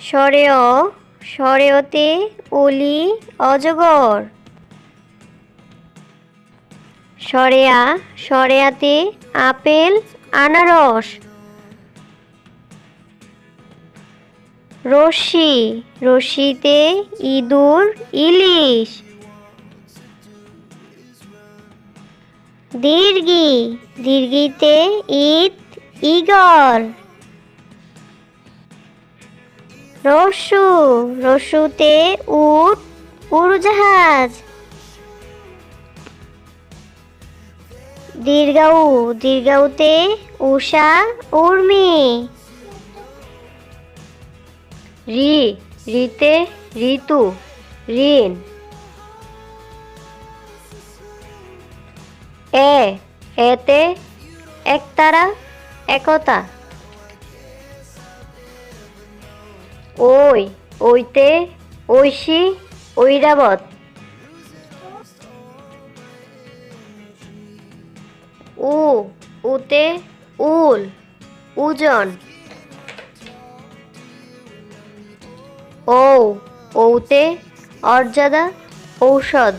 সরেয় সরেয়তে অলি অজগর। সরেয়া, সরেয়াতে আপেল, আনারস। রশ্মি, রশ্মিতে ইঁদুর, ইলিশ। দীর্ঘি, দীর্ঘিতে ঈদ ইগল। রসু, রসুতে উট, উড়োজাহাজ। দীর্ঘাউ, দীর্ঘাউতে উষা উর্মি। রি, রিতে ঋতু, ঋণ। এ, এতে একতারা, একতা। ওই ওইতে ঐশী ঐরাবত। উ উতে উল উজন। ও ওতে অর্জাদা ঔষধ।